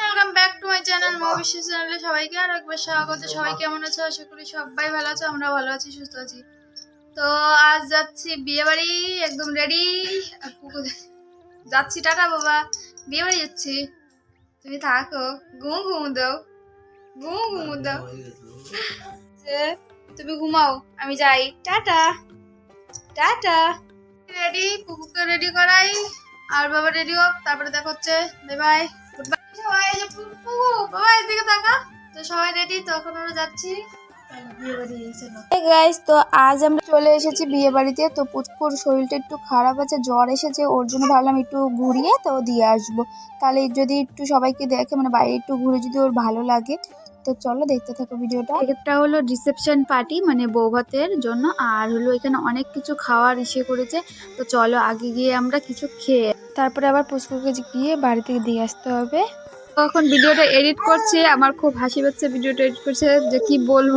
Welcome back to channel সবাইকে আর একবার স্বাগত। সবাই কেমন আছো? আশা করি সবাই ভালো আছো আমরা ভালো আছি সুস্থ আছি। তো আজ যাচ্ছি বিয়ে বাড়ি একদম রেডি যাচ্ছি টাটা বাবা। বিয়ে বাড়ি যাচ্ছি। তুমি থাকো। ঘুমু ঘুমু দাও। ঘুমু ঘুমু দাও। তুমি ঘুমাও আমি যাই। টাটা। টাটা। রেডি পুকুকে রেডি করাই। আর বাবা রেডি হোক তারপরে দেখা হচ্ছে। বাই বাই গুড বাই সবাই যে পুকু বাবা এদিকে তাকা। তো সবাই রেডি তো এখন আমরা যাচ্ছি। গাইস তো আজ আমরা চলে এসেছি বিয়ে বাড়িতে তো পুচকুর শরীরটা একটু খারাপ আছে জ্বর এসেছে ওর জন্য ভাবলাম একটু ঘুরিয়ে তো দিয়ে আসব। তাহলে যদি একটু সবাইকে দেখে মানে বাইরে একটু ঘুরে যদি ওর ভালো লাগে। তো চলো দেখতে থাকো ভিডিওটা। একটা হলো রিসেপশন পার্টি মানে বৌভাতের জন্য। আর হলো এখানে অনেক কিছু খাওয়ার ইসে করেছে। তো চলো আগে গিয়ে আমরা কিছু খেয়ে তারপরে আবার পুষ্কুকে গিয়ে বাড়ি থেকে দিয়ে আসতে হবে। তখন ভিডিওটা এডিট করছে। আমার খুব হাসি পাচ্ছে ভিডিওটা এডিট করছে যে কি বলব।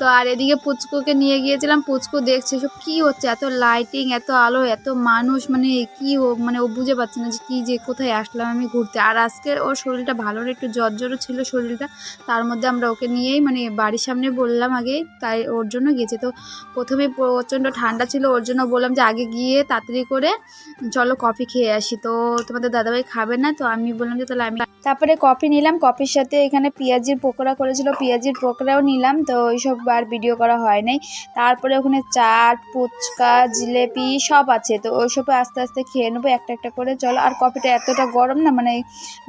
তো আর এদিকে পুচকুকে নিয়ে গিয়েছিলাম, পুচকু দেখছে সব কি হচ্ছে? এত লাইটিং এত আলো, এত মানুষ মানে কি ও মানে ও বুঝে পাচ্ছে না যে কি যে, কোথায় আসলাম আমি ঘুরতে। আর আজকে ওর শরীরটা ভালো না, একটু জ্বর জ্বরও ছিল শরীরটা, তার মধ্যে আমরা ওকে নিয়েই মানে বাড়ির সামনে বললাম আগে, তাই ওর জন্য গেছে। তো প্রথমে প্রচণ্ড ঠান্ডা ছিল, ওর জন্য বললাম যে আগে গিয়ে তাড়াতাড়ি করে, চলো কফি খেয়ে আসি। তো তোমাদের দাদাভাই খাবে না, তো আমি বললাম যে তাহলে আমি তারপরে কফি নিলাম। কফির সাথে এখানে পেঁয়াজির পকোড়া করেছিল, পেঁয়াজির পকোড়াও নিলাম। তো ওইসব আর ভিডিও করা হয় নাই। তারপরে ওখানে চাট, ফুচকা, জিলেপি সব আছে। তো ওইসবে আস্তে আস্তে খেয়ে নেব, একটা একটা করে। চলো, আর কফিটা এতটা গরম না মানে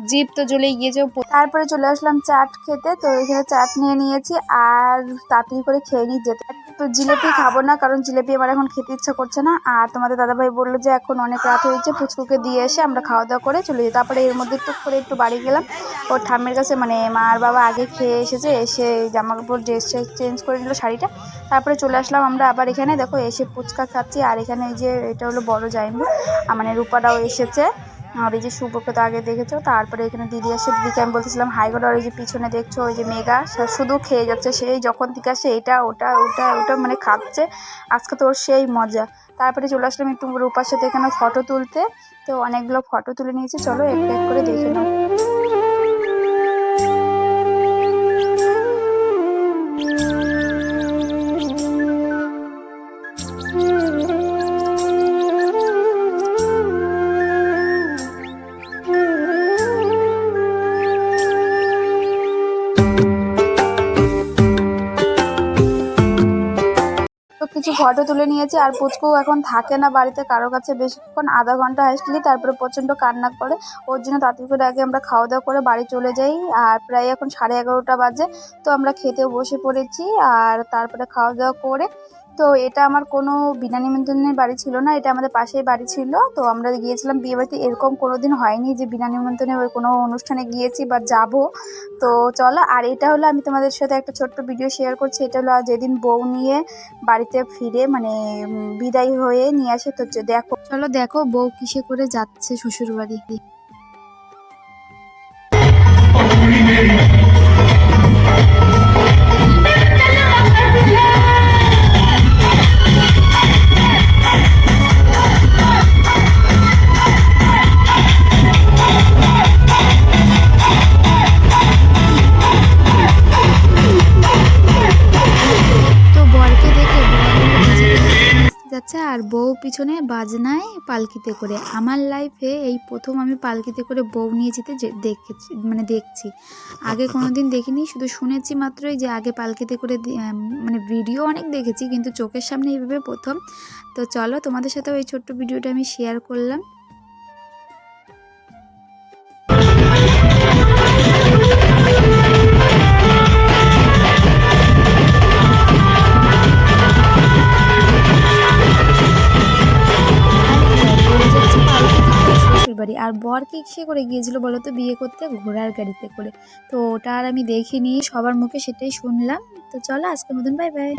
জিপ তো জ্বলে গিয়েছে। তারপরে চলে আসলাম চাট খেতে। তো এখানে চাট নিয়ে নিয়েছি, আর তাড়াতাড়ি করে খেয়ে নিই যেতে। তো জিলেপি খাব না, কারণ জিলেপি আমার এখন খেতে ইচ্ছা করছে না। আর তোমাদের দাদাভাই বলল যে, এখন অনেক রাত হয়েছে পুচকুকে দিয়ে এসে আমরা খাওয়া দাওয়া করে চলে যাই। তারপরে এর মধ্যে একটু করে একটু বাড়ি গেলাম। ওর ঠাম্মের কাছে মানে মা আর বাবা আগে খেয়ে এসেছে, এসে জামা কাপড় ড্রেস চেঞ্জ করে নিল, শাড়িটা। তারপরে চলে আসলাম আমরা আবার এখানে। দেখো, এসে ফুচকা খাচ্ছি, আর এখানে এই যে, এটা হলো বড় জাইমু। আর মানে রূপাটাও এসেছে। আর এই যে শুভকে তো আগে দেখেছ, তারপরে এখানে দিদি আসে। দিদিকে আমি বলতেছিলাম, হাই আর ওই যে পিছনে দেখছ, ওই যে মেগা শুধু খেয়ে যাচ্ছে সেই যখন থেকে আসে, এটা, ওটা ওটা ওটা মানে খাচ্ছে। আজকে তো ওর সেই মজা। তারপরে চলে আসলাম একটু রূপার সাথে এখানে ফটো তুলতে। তো অনেকগুলো ফটো তুলে নিয়েছি। চলো এক করে দেখে নাও। কিছু ফটো তুলে নিয়েছে। আর পুচকু এখন থাকে না বাড়িতে, কারও কাছে বেশিক্ষণ আধা ঘণ্টা আসলি তারপরে প্রচণ্ড কান্না করে। ওর জন্য তাড়াতাড়ি করে আগে আমরা খাওয়া দাওয়া করে বাড়ি চলে যাই। আর প্রায় এখন সাড়ে এগারোটা বাজে, তো আমরা খেতেও বসে পড়েছি। আর তারপরে খাওয়া দাওয়া করে তো এটা আমার কোনো বিনা নিমন্ত্রণের বাড়ি ছিল না, এটা আমাদের পাশেই বাড়ি ছিল। তো আমরা গিয়েছিলাম বিয়ে বাড়িতে, এরকম কোনো দিন হয়নি যে বিনা নিমন্ত্রণে ওই কোনো অনুষ্ঠানে গিয়েছি বা যাব। তো চলো, আর এটা হলো আমি তোমাদের সাথে একটা ছোট্ট ভিডিও শেয়ার করছি, এটা হলো যেদিন বউ নিয়ে বাড়িতে ফিরে মানে বিদায় হয়ে নিয়ে আসে, তো দেখো। চলো দেখো বউ কিসে করে যাচ্ছে শ্বশুর আর বউ পিছনে বাজনায় পালকিতে করে। আমার লাইফে এই প্রথম আমি পালকিতে করে বউ নিয়ে যেতে দেখেছি মানে দেখছি। আগে কোনো দিন দেখিনি, শুধু শুনেছি মাত্রই যে আগে পালকিতে করে মানে ভিডিও অনেক দেখেছি, কিন্তু চোখের সামনে এইভাবে প্রথম। তো চলো তোমাদের সাথেও এই ছোট্ট ভিডিওটা আমি শেয়ার করলাম। আর বর কি সে করে গিয়েছিল বলো তো? বিয়ে করতে ঘোড়ার গাড়িতে করে। তো ওটা আর আমি দেখিনি সবার মুখে সেটাই শুনলাম। তো চলো আজকের মতন বাই বাই